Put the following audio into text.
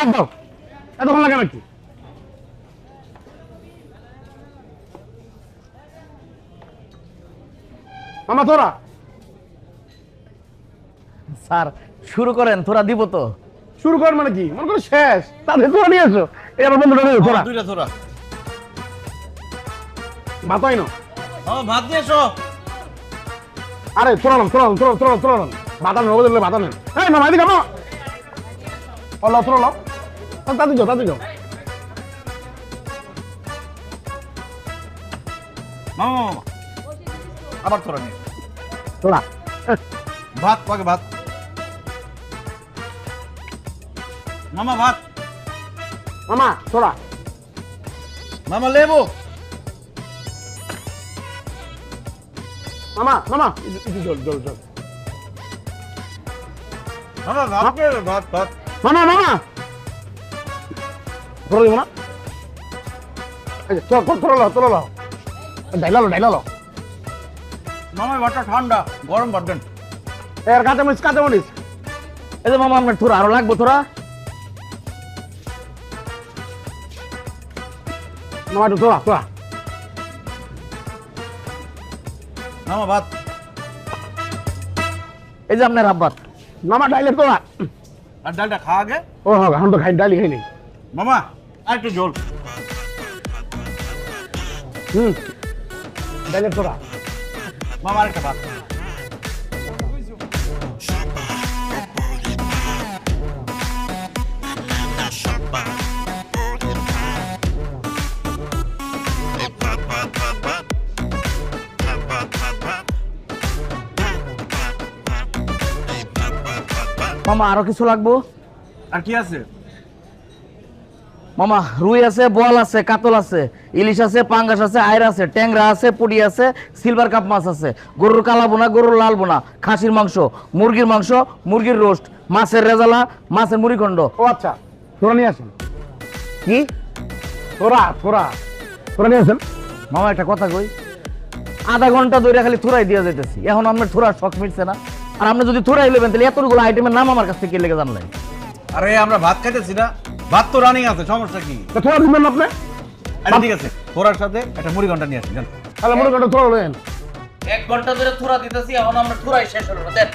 হাত দাও এতক্ষণ লাগে নাকি? মামা তোরা? স্যার শুরু করেন তোরা দিব তো। শুরু কর মানে কি? মনে করো শেষ। তাদের তোরা নিয়ে এসো এই আমার বন্ধুটা নিয়ে তোরা। দুইটা তোরা। ভাতাই না? ভাত নিয়ে এসো আরে তোরা নাম তোরা তোরা তোরা তোরা ভাতা নেন ওদের ভাতা নেন এই মামা এদিকে মামা ও লাও তোরা তাতে যাও তাতে যাও। মামা মামা আবার তোরা নিয়ে। তোরা। ভাত পাকে ভাত। মামা ভাত। মামা তোরা। মামা লেবু। মামা মামা। একটু- জল জল জল। মামা ভাত ভাত ভাত মামা মামা। তোরা দিব না তোরা তোরা- তোরা লাও তোরা লাও ডাইলা লো ডাইলা লো। মামা ভাতটা ঠান্ডা গরম দেন। এর কাঁচা মরিচ কাঁচা মরিচ। এই যে মামা আপনার তোরা আরও লাগবো তোরা মামা একটু তোরা মামা ভাত। এই যে আপনার আব্বাত। মামা ডাইলে তোরা আর ডালটা খা আগে। ও হ্যাঁ এখন তো খাই ডালি খাই নেই। মামা আর একটু ঝোল হুম। ডাইলে তোরা মামা আরেকটা ভাত। মামা আরও কিছু লাগবো? আর কি আছে? মামা রুই আছে বল আছে কাতল আছে ইলিশ আছে পাঙ্গাস আছে আয়রা আছে ট্যাংরা আছে পুডি আছে সিলভার কাপ মাছ আছে। গরুর কালা বোনা গরুর লাল বোনা খাসির মাংস মুরগির মাংস মুরগির রোস্ট মাছের রেজালা মাছের মুড়িখণ্ড। ও আচ্ছা তোরা নিয়ে আসেন। কি? তোরা তোরা তোরা নিয়ে আসেন। মামা একটা কথা কই? আধা ঘণ্টা ধরে খালি থুরাই দিয়ে যেতেছি এখন আপনার থুরার শখ মিটছে না। আর আপনি যদি থুরাই নেবেন তাহলে এতগুলো আইটেমের নাম আমার কাছ থেকে কে লেগে জানলেন আরে আমরা ভাত খাইতেছি না। ভাত তো রানিং আছে সমস্যা কি? তো তোরা দিবেন আপনি? আচ্ছা ঠিক আছে তোরার সাথে একটা মুড়ি ঘণ্টা নিয়ে আসি জান। তাহলে মুড়ি ঘণ্টা তোরা লেন এক ঘণ্টা ধরে থুরা দিতেছি এখন আমরা থুরাই শেষ হলো দেখ দেন।